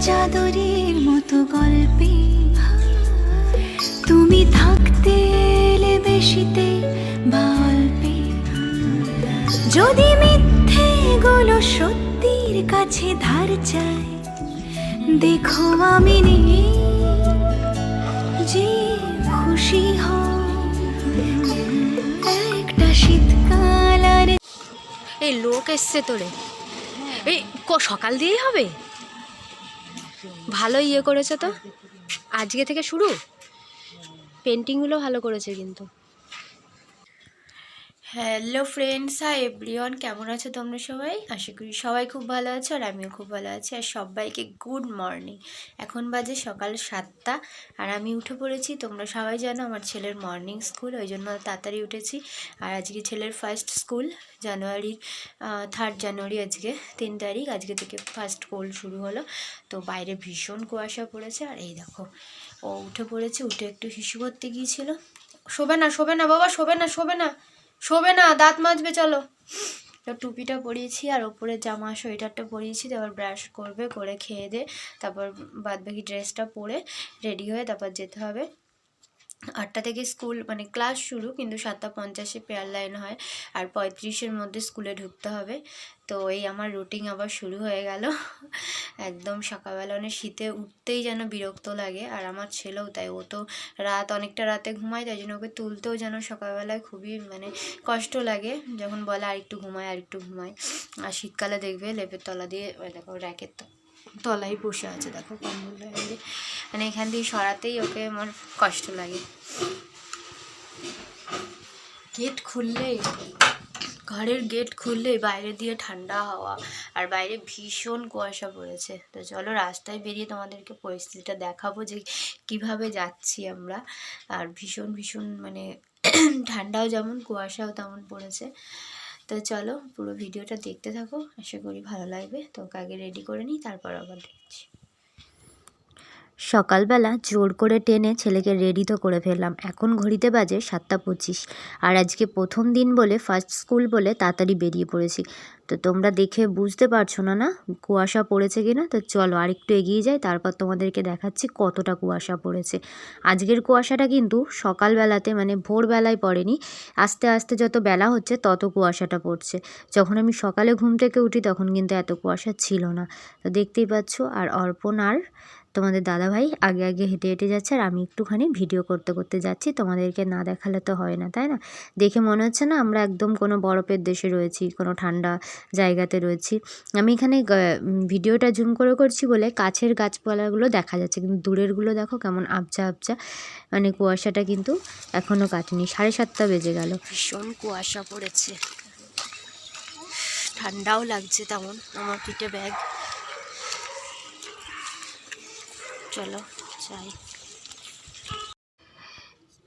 চাদরের মতো গল্পে। তুমি থাকতে এলে বেশিতে বা যদি মিথ্যে গুলো সত্যির কাছে ধার চায় দেখো আমি নেই যে খুশি হও একটা শীতকাল আর এই লোক এসছে তোরে। এই ক- সকাল দিয়েই হবে? ভালো ইয়ে করেছে তো? আজকে থেকে শুরু? পেন্টিংগুলো ভালো করেছে কিন্তু। হ্যালো ফ্রেন্ডস হাই এভরিওয়ান কেমন আছো তোমরা সবাই? আশা করি সবাই খুব ভালো আছো আর আমিও খুব ভালো আছি আর সবাইকে গুড মর্নিং এখন বাজে সকাল সাতটা আর আমি উঠে পড়েছি। তোমরা সবাই জানো আমার ছেলের মর্নিং স্কুল ওই জন্য তাড়াতাড়ি উঠেছি। আর আজকে ছেলের ফার্স্ট স্কুল জানুয়ারির থার্ড জানুয়ারি আজকে, তিন তারিখ। আজকে থেকে ফার্স্ট স্কুল শুরু হলো। তো বাইরে ভীষণ কুয়াশা পড়েছে। আর এই দেখো, ও উঠে পড়েছে। উঠে একটু শিশু করতে গিয়েছিল। শোবে না শোবে না, বাবা, শোবে না শোবে না। শোবে না, দাঁত মাজবে, চলো। তো টুপিটা পরিয়েছি আর ওপরে জামা, সোয়েটারটা পরিয়েছি তারপর ব্রাশ করবে, করে খেয়ে দে, তারপর বাদবাকি ড্রেসটা পরে রেডি হয়ে তারপর যেতে হবে। আটটা থেকে স্কুল মানে ক্লাস শুরু, কিন্তু সাতটা পঞ্চাশে পেয়ার লাইন হয় আর পঁয়ত্রিশের মধ্যে স্কুলে ঢুকতে হবে। তো এই আমার রুটিন আবার শুরু হয়ে গেল। একদম সকালবেলা মানে শীতে উঠতেই যেন বিরক্ত লাগে আর আমার ছেলেও তাই, ও তো রাত, অনেকটা রাতে ঘুমায়, তাই জন্য ওকে তুলতেও যেন সকালবেলায় খুবই মানে কষ্ট লাগে। যখন বলে আর একটু ঘুমায় আর একটু ঘুমায়। আর শীতকালে দেখবে লেপের তলা দিয়ে দেখো, র্যাকের তলায় বসে আছে, দেখো কম্বল মানে এখান দিয়ে সরাতেই ওকে আমার কষ্ট লাগে। গেট খুললেই ঘরের গেট খুললেই বাইরে দিয়ে ঠান্ডা হাওয়া আর বাইরে ভীষণ কুয়াশা পড়েছে। তো চলো রাস্তায় বেরিয়ে তোমাদেরকে পরিস্থিতিটা দেখাবো যে কীভাবে যাচ্ছি আমরা। আর ভীষণ ভীষণ মানে ঠান্ডাও যেমন, কুয়াশাও তেমন পড়েছে। তো চলো পুরো ভিডিওটা দেখতে থাকো। আশা করি ভালো লাগবে। তো ওকে আগে রেডি করে নিই, তারপর আবার দেখছি। সকালবেলা জোর করে টেনে ছেলেকে রেডি তো করে ফেললাম। এখন ঘড়িতে বাজে সাতটা পঁচিশ। আর আজকে প্রথম দিন বলে ফার্স্ট স্কুল বলে তাড়াতাড়ি বেরিয়ে পড়েছি। তো তোমরা দেখে বুঝতে পারছ না না? কুয়াশা পড়েছে কি না তো চলো আরেকটু এগিয়ে যাই, তারপর তোমাদেরকে দেখাচ্ছি কতটা কুয়াশা পড়েছে। আজকের কুয়াশাটা কিন্তু সকালবেলাতে মানে ভোরবেলায় পড়েনি। আস্তে আস্তে যত বেলা হচ্ছে তত কুয়াশাটা পড়ছে। যখন আমি সকালে ঘুম থেকে উঠি তখন কিন্তু এত কুয়াশা ছিল না। তো দেখতেই পাচ্ছ, আর অর্পণ আর তোমাদের দাদাভাই আগে আগে হেঁটে হেঁটে যাচ্ছে আর আমি একটুখানি ভিডিও করতে করতে যাচ্ছি। তোমাদেরকে না দেখালে তো হয় না, তাই না? দেখে মনে হচ্ছে না আমরা একদম কোনো বরফের দেশে রয়েছি, কোনো ঠান্ডা জায়গাতে রয়েছি। আমি এখানে ভিডিওটা জুম করে করছি বলে কাছের গাছপালাগুলো দেখা যাচ্ছে। কিন্তু দূরেরগুলো দেখো কেমন আবজা আবজা মানে কুয়াশাটা কিন্তু এখনও কাটেনি। সাড়ে সাতটা বেজে গেল। ভীষণ কুয়াশা পড়েছে। ঠান্ডাও লাগছে তেমন। আমার পিঠে ব্যাগ চলো, যাই।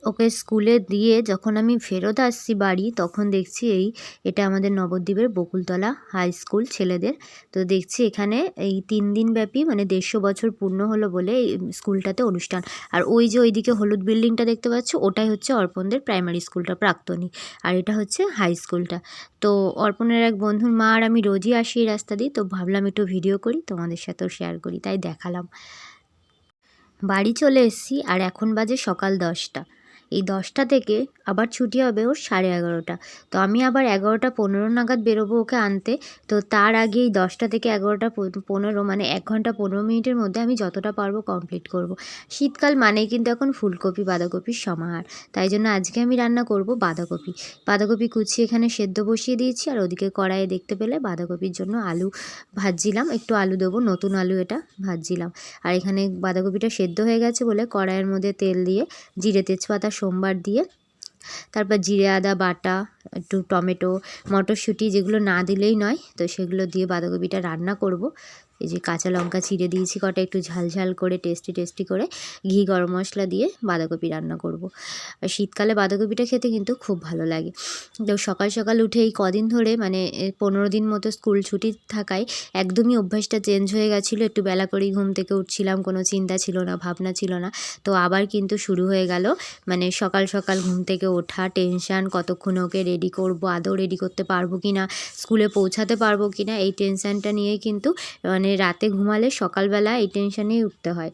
ওকে স্কুলে দিয়ে যখন আমি ফেরত আসছি বাড়ি, তখন দেখছি এই, এটা আমাদের নবদ্বীপের বকুলতলা হাই স্কুল ছেলেদের। তো দেখছি এখানে এই তিন দিন ব্যাপী মানে দেড়শো বছর পূর্ণ হলো বলে এই স্কুলটাতে অনুষ্ঠান। আর ওই যে ওইদিকে হলুদ বিল্ডিংটা দেখতে পাচ্ছ, ওটাই হচ্ছে অর্পণদের প্রাইমারি স্কুলটা প্রাক্তনী। আর এটা হচ্ছে হাই স্কুলটা তো অর্পণের এক বন্ধুর মা আর আমি রোজই আসি এই রাস্তা দিয়ে, তো ভাবলাম একটু ভিডিও করি, তোমাদের সাথেও শেয়ার করি, তাই দেখালাম। বাড়ি চলে এসেছি আর এখন বাজে সকাল দশটা। এই দশটা থেকে আবার ছুটি হবে ওর সাড়ে এগারোটা। তো আমি আবার এগারোটা পনেরো নাগাদ বেরোবো ওকে আনতে। তো তার আগে এই দশটা থেকে এগারোটা পনেরো মানে এক ঘণ্টা পনেরো মিনিটের মধ্যে আমি যতটা পারব কমপ্লিট করব। শীতকাল মানেই কিন্তু এখন ফুলকপি, বাঁধাকপির সমাহার। তাই জন্য আজকে আমি রান্না করব বাঁধাকপি। বাঁধাকপি কুচিয়ে এখানে সেদ্ধ বসিয়ে দিয়েছি আর ওদিকে কড়াইয়ে দেখতে পেলে বাঁধাকপির জন্য আলু ভাজছিলাম। একটু আলু দেবো, নতুন আলু এটা ভাজছিলাম। আর এখানে বাঁধাকপিটা সেদ্ধ হয়ে গেছে বলে কড়াইয়ের মধ্যে তেল দিয়ে জিরে তেজপাতা সোমবার দিয়ে। তারপর জিরে আদা, বাটা, একটু টমেটো, মটরশুঁটি যেগুলো না দিলেই নয়, তো সেগুলো দিয়ে বাঁধাকপিটা রান্না করব। এই যে কাঁচা লঙ্কা ছিঁড়ে দিয়েছি কটা, একটু ঝাল ঝাল করে টেস্টি টেস্টি করে, ঘি, গরম মশলা দিয়ে বাঁধাকপি রান্না করব। আর শীতকালে বাঁধাকপিটা খেতে কিন্তু খুব ভালো লাগে। তো সকাল সকাল উঠে এই কদিন ধরে মানে পনেরো দিন মতো স্কুল ছুটি থাকায় একদমই অভ্যাসটা চেঞ্জ হয়ে গেছিল। একটু বেলা করেই ঘুম থেকে উঠছিলাম, কোনো চিন্তা ছিল না, ভাবনা ছিল না। তো আবার কিন্তু শুরু হয়ে গেল মানে সকাল সকাল ঘুম থেকে ওঠা টেনশান কতক্ষণ ওকে রেডি করব, আদৌ রেডি করতে পারব কি না স্কুলে পৌঁছাতে পারব কি না এই টেনশানটা নিয়েই কিন্তু মানে মানে রাতে ঘুমালে সকালবেলা এই টেনশানেই উঠতে হয়।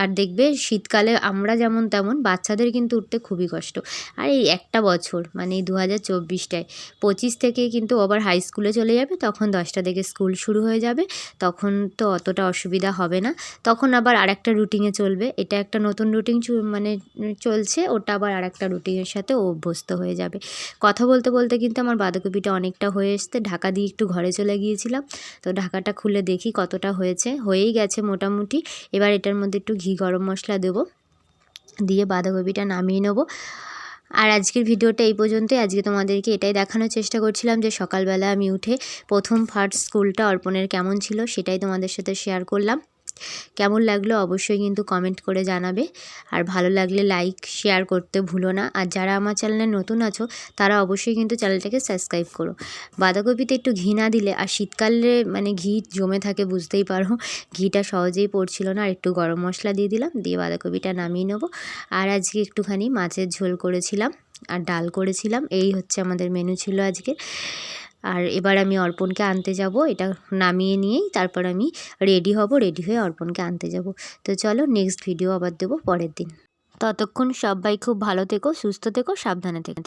আর দেখবে শীতকালে আমরা যেমন তেমন বাচ্চাদের কিন্তু উঠতে খুবই কষ্ট। আর এই একটা বছর মানে দু হাজার চব্বিশটায়, পঁচিশ থেকে কিন্তু আবার হাই স্কুলে চলে যাবে, তখন দশটা থেকে স্কুল শুরু হয়ে যাবে, তখন তো অতটা অসুবিধা হবে না। তখন আবার আরেকটা রুটিনে চলবে, এটা একটা নতুন রুটিন মানে চলছে, ওটা আবার আর একটা রুটিনের সাথে অভ্যস্ত হয়ে যাবে। কথা বলতে বলতে কিন্তু আমার বাঁধাকপিটা অনেকটা হয়ে এসছে, ঢাকা দিয়ে একটু ঘরে চলে গিয়েছিলাম, তো ঢাকাটা খুলে দেখি কতটা হয়েছে। হয়েই গেছে মোটামুটি। এবার এটার মধ্যে একটু ঘি গরম মশলা দেবো। দিয়ে বাঁধাকপিটা নামিয়ে নেব। আর আজকের ভিডিওটা এই পর্যন্তই। আজকে তোমাদেরকে এটাই দেখানোর চেষ্টা করছিলাম যে সকালবেলা আমি উঠে প্রথম ফার্স্ট স্কুলটা অর্পণের কেমন ছিল সেটাই তোমাদের সাথে শেয়ার করলাম। কেমন লাগল অবশ্যই কিন্তু কমেন্ট করে জানাবে। আর ভালো লাগলে লাইক শেয়ার করতে ভুলো না। আর যারা আমার চ্যানেলে নতুন আছো, তারা অবশ্যই কিন্তু চ্যানেলটাকে সাবস্ক্রাইব করো। বাঁধাকপিতে একটু ঘি না দিলে, আর শীতকালে মানে ঘি জমে থাকে, বুঝতেই পারো। ঘিটা সহজেই পড়ছিল না, আর একটু গরম মশলা দিয়ে দিলাম, দিয়ে বাঁধাকপিটা নামিয়ে নেব। আর আজকে একটুখানি মাছের ঝোল করেছিলাম, আর ডাল করেছিলাম। এই হচ্ছে আমাদের মেনু ছিল আজকে আর এবার আমি অর্পণকে আনতে যাব, এটা নামিয়ে নিয়েই তারপর আমি রেডি হব রেডি হয়ে অর্পণকে আনতে যাব। তো চলো নেক্সট ভিডিও আবার দেবো পরের দিন। ততক্ষণ সবাই খুব ভালো থেকো, সুস্থ থেকো, সাবধানে থেকো।